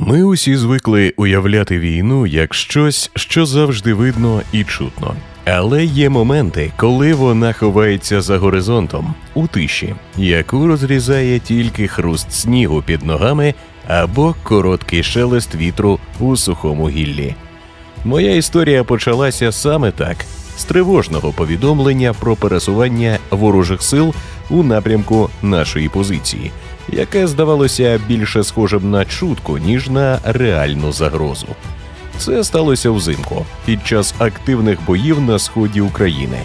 Ми усі звикли уявляти війну як щось, що завжди видно і чутно. Але є моменти, коли вона ховається за горизонтом у тиші, яку розрізає тільки хруст снігу під ногами або короткий шелест вітру у сухому гіллі. Моя історія почалася саме так: з тривожного повідомлення про пересування ворожих сил у напрямку нашої позиції, яке здавалося більше схожим на чутку, ніж на реальну загрозу. Це сталося взимку під час активних боїв на сході України.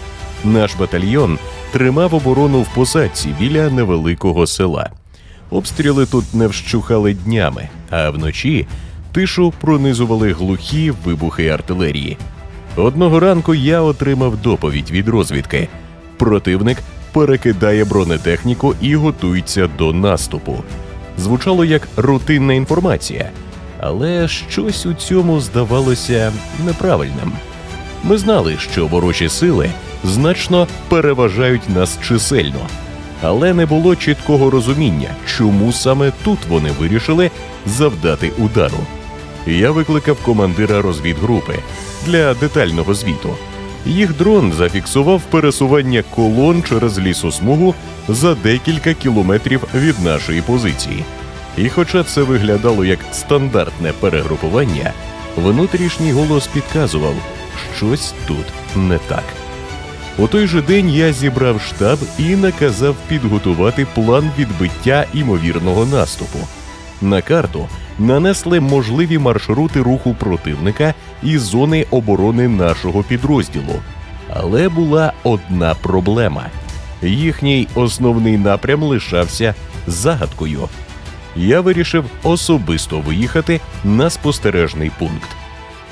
Наш батальйон тримав оборону в посадці біля невеликого села. Обстріли тут не вщухали днями, а вночі тишу пронизували глухі вибухи артилерії. Одного ранку я отримав доповідь від розвідки. Противник перекидає бронетехніку і готується до наступу. Звучало як рутинна інформація, але щось у цьому здавалося неправильним. Ми знали, що ворожі сили значно переважають нас чисельно, але не було чіткого розуміння, чому саме тут вони вирішили завдати удару. Я викликав командира розвідгрупи для детального звіту. Їх дрон зафіксував пересування колон через лісосмугу за декілька кілометрів від нашої позиції. І хоча це виглядало як стандартне перегрупування, внутрішній голос підказував, щось тут не так. У той же день я зібрав штаб і наказав підготувати план відбиття імовірного наступу. На карту нанесли можливі маршрути руху противника і зони оборони нашого підрозділу. Але була одна проблема: їхній основний напрям лишався загадкою. Я вирішив особисто виїхати на спостережний пункт.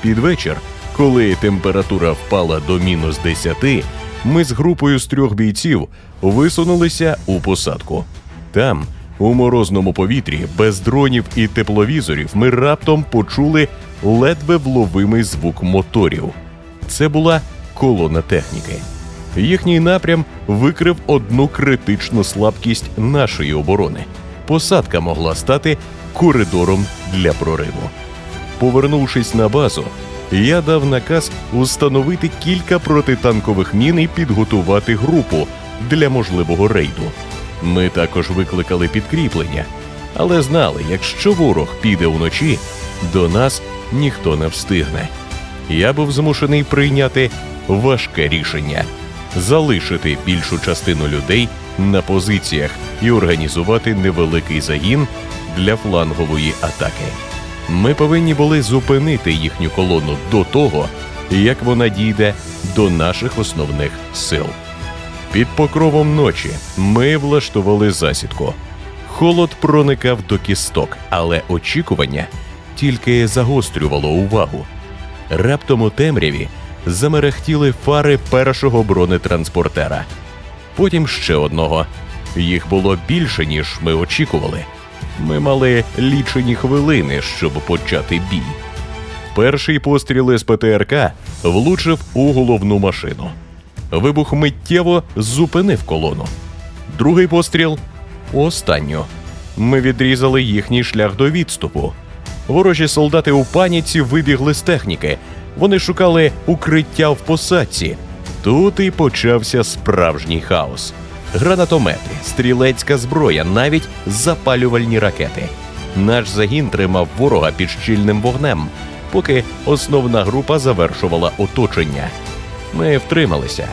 Під вечір, коли температура впала до мінус 10, ми з групою з трьох бійців висунулися у посадку. Там, у морозному повітрі, без дронів і тепловізорів, ми раптом почули ледве вловимий звук моторів. Це була колона техніки. Їхній напрям викрив одну критичну слабкість нашої оборони. Посадка могла стати коридором для прориву. Повернувшись на базу, я дав наказ установити кілька протитанкових мін і підготувати групу для можливого рейду. Ми також викликали підкріплення, але знали, якщо ворог піде вночі, до нас ніхто не встигне. Я був змушений прийняти важке рішення залишити більшу частину людей на позиціях і організувати невеликий загін для флангової атаки. Ми повинні були зупинити їхню колону до того, як вона дійде до наших основних сил. Під покровом ночі ми влаштували засідку. Холод проникав до кісток, але очікування тільки загострювало увагу. Раптом у темряві замерехтіли фари першого бронетранспортера. Потім ще одного. Їх було більше, ніж ми очікували. Ми мали лічені хвилини, щоб почати бій. Перший постріл з ПТРК влучив у головну машину. Вибух миттєво зупинив колону. Другий постріл останню. Ми відрізали їхній шлях до відступу. Ворожі солдати у паніці вибігли з техніки. Вони шукали укриття в посадці. Тут і почався справжній хаос. Гранатомети, стрілецька зброя, навіть запалювальні ракети. Наш загін тримав ворога під щільним вогнем, поки основна група завершувала оточення. Ми втрималися,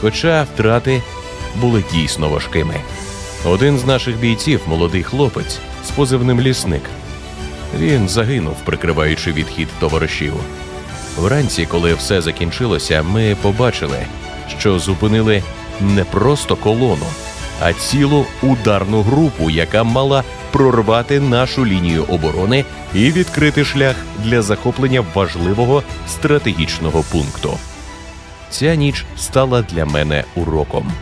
хоча втрати були дійсно важкими. Один з наших бійців, молодий хлопець з позивним лісник. Він загинув, прикриваючи відхід товаришів. Вранці, коли все закінчилося, ми побачили, що зупинили не просто колону, а цілу ударну групу, яка мала прорвати нашу лінію оборони і відкрити шлях для захоплення важливого стратегічного пункту. Ця ніч стала для мене уроком.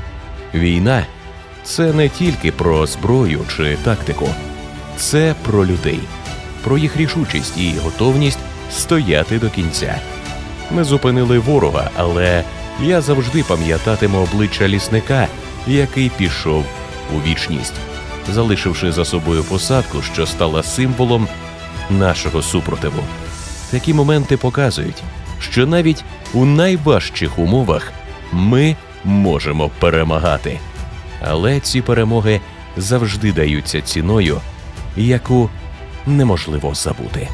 Війна це не тільки про зброю чи тактику, це про людей, про їх рішучість і готовність стояти до кінця. Ми зупинили ворога, але я завжди пам'ятатиму обличчя лісника, який пішов у вічність, залишивши за собою посадку, що стала символом нашого супротиву. Такі моменти показують, що навіть у найважчих умовах ми можемо перемагати. Але ці перемоги завжди даються ціною, яку неможливо забути.